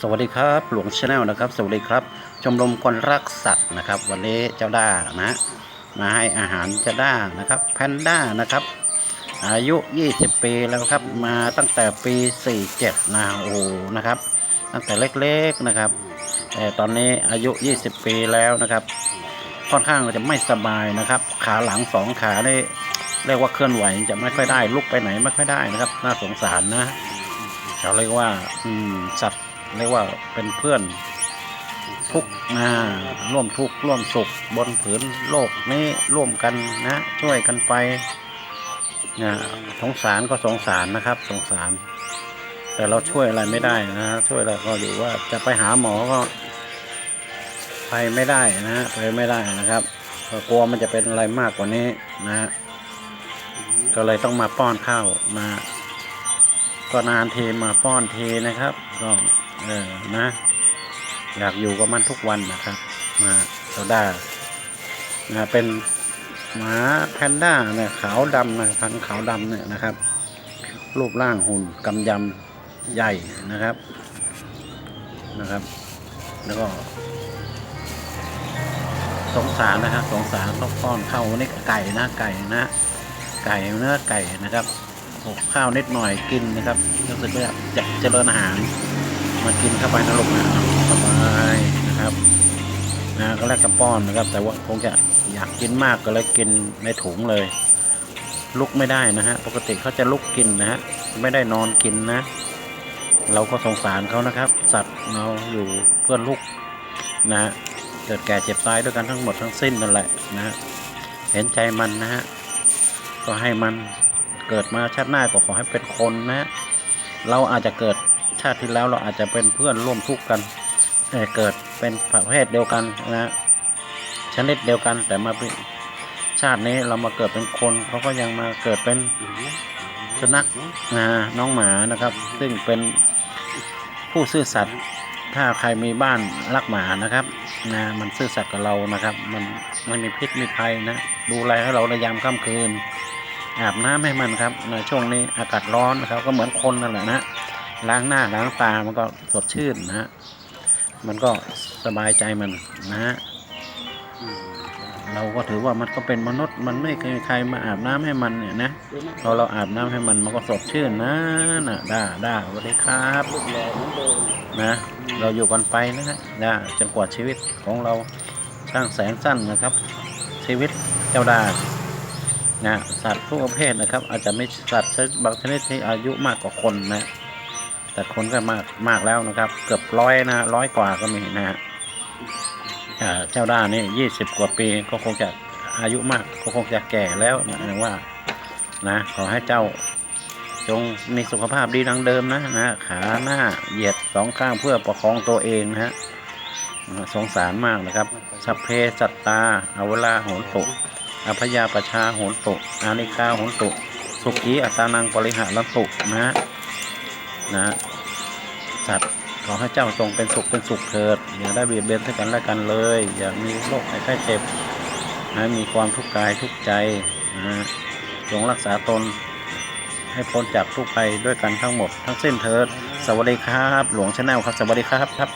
สวัสดีครับ หลวงชาแนลนะครับ สวัสดีครับ ชมรมคนรักสัตว์นะครับ วันนี้เจ้าด้านะ มาให้อาหารเจ้าด้านะครับ แพนด้านะครับ อายุ 20 ปีแล้วครับ มาตั้งแต่ปี 47 นะโอ้โหนะครับ ตั้งแต่เล็กๆนะครับ แต่ตอนนี้อายุ 20 ปีแล้วนะครับ ค่อนข้างจะไม่สบายนะครับ ขาหลังสองขานี่เรียกว่าเคลื่อนไหวจะไม่ค่อยได้ลุกไปไหนไม่ค่อยได้นะครับ น่าสงสารนะเขาเรียกว่าสัตว์ เรียกว่าเป็นเพื่อนทุกข์นะร่วมทุกข์ร่วมสุขบนผืนโลกนี้ร่วมกันนะ ช่วยกันไปนะสงสารก็สงสารนะครับ สงสาร แต่เราช่วยอะไรไม่ได้นะช่วยอะไรก็อยู่ว่าจะไปหาหมอก็ ไปไม่ได้นะ ไปไม่ได้นะครับก็กลัวมันจะเป็นอะไรมากกว่านี้นะฮะก็เลยต้องมาป้อนข้าวมา ก็นานทีมาป้อนทีนะครับก็ เออนะ อยากอยู่กับมันทุกวันนะครับ มาโซดานะเป็นหมาแพนด้าเนี่ยขาวดำนะพันขาวดำเนี่ยนะครับ รูปร่างหุ่นกำยำใหญ่นะครับนะครับ แล้วก็สงสารนะครับสงสารต้องป้อนข้าวนี่ไก่นะไก่นะ ไก่เนื้อไก่นะครับโอ้ข้าวนิดหน่อยกินนะครับรู้สึกว่าจะเจริญอาหาร มากินเข้าไปนะลูกนะสบายนะครับนะก็แลกกระป้อนนะครับ แต่ว่าคงจะอยากกินมากก็เลยกินในถุงเลย ลุกไม่ได้นะฮะปกติเขาจะลุกกินนะฮะไม่ได้นอนกินนะ เราก็สงสารเขานะครับ สัตว์เราอยู่เพื่อนลูกนะฮะเกิดแก่เจ็บตายด้วยกันทั้งหมดทั้งสิ้นนั่นแหละนะฮะเห็นใจมันนะฮะก็ให้มันเกิดมาชาติหน้าก็ขอให้เป็นคนนะ เราอาจจะเกิด ชาติที่แล้วเราอาจจะเป็นเพื่อนร่วมทุกข์กันแต่เกิดเป็นประเภทเดียวกันนะชนิดเดียวกัน แต่มาเป็นชาตินี้เรามาเกิดเป็นคนเขาก็ยังมาเกิดเป็นสุนัขนะน้องหมานะครับ ซึ่งเป็นผู้ซื่อสัตย์ถ้าใครมีบ้านรักหมานะครับนะมันซื่อสัตย์กับเรานะครับ มันไม่มีพิษมีภัยนะดูแลให้เราในยามค่ำคืนอาบน้ำให้มันครับในช่วงนี้อากาศร้อนนะครับ ก็เหมือนคนนั่นแหละนะ ล้างหน้าล้างตามันก็สดชื่นนะฮะมันก็สบายใจมันนะฮะเราก็ถือว่ามันก็เป็นมนุษย์มันไม่เคยใครมาอาบน้ำให้มันเนี่ยนะพอเราอาบน้ำให้มันมันก็สดชื่นนะน่ะด้าด้าสวัสดีครับนะ เราอยู่กันไปนะฮะด้าจนกว่าชีวิตของเราช่างแสนสั้นนะครับ ชีวิตเจ้าดานะสัตว์ทุกประเภทนะครับ อาจจะไม่สัตว์ชนิดบางชนิดที่อายุมากกว่าคนนะ แต่คนก็มากมากแล้วนะครับ เกือบร้อยนะร้อยกว่าก็มีนะฮะเจ้าด้านี่ยี่สิบกว่าปีก็คงจะอายุมากก็คงจะแก่แล้วนะว่า นะ ขอให้เจ้าจงมีสุขภาพดีดังเดิมนะนะขาหน้าเหยียดสองข้างเพื่อประคองตัวเองนะฮะสงสารมากนะครับสัพเพสัตตาอาเวลาโหนตุอภยาประชาโหนตุอานิกาโหนตุสุขีอัตานังปริหารันตุนะฮะ นะฮะสัตว์ขอให้เจ้าจงเป็นสุขเป็นสุขเถิดอย่าได้เบียดเบียนซึ่งกันและกันเลย อย่ามีโรคไข้เจ็บนะมีความทุกข์กายทุกข์ใจนะจงรักษาตนให้พ้นจากทุกข์ภัยด้วยกันทั้งหมด ทั้งสิ้นเถิด สวัสดีครับ หลวงชาแนลครับ สวัสดีครับครับ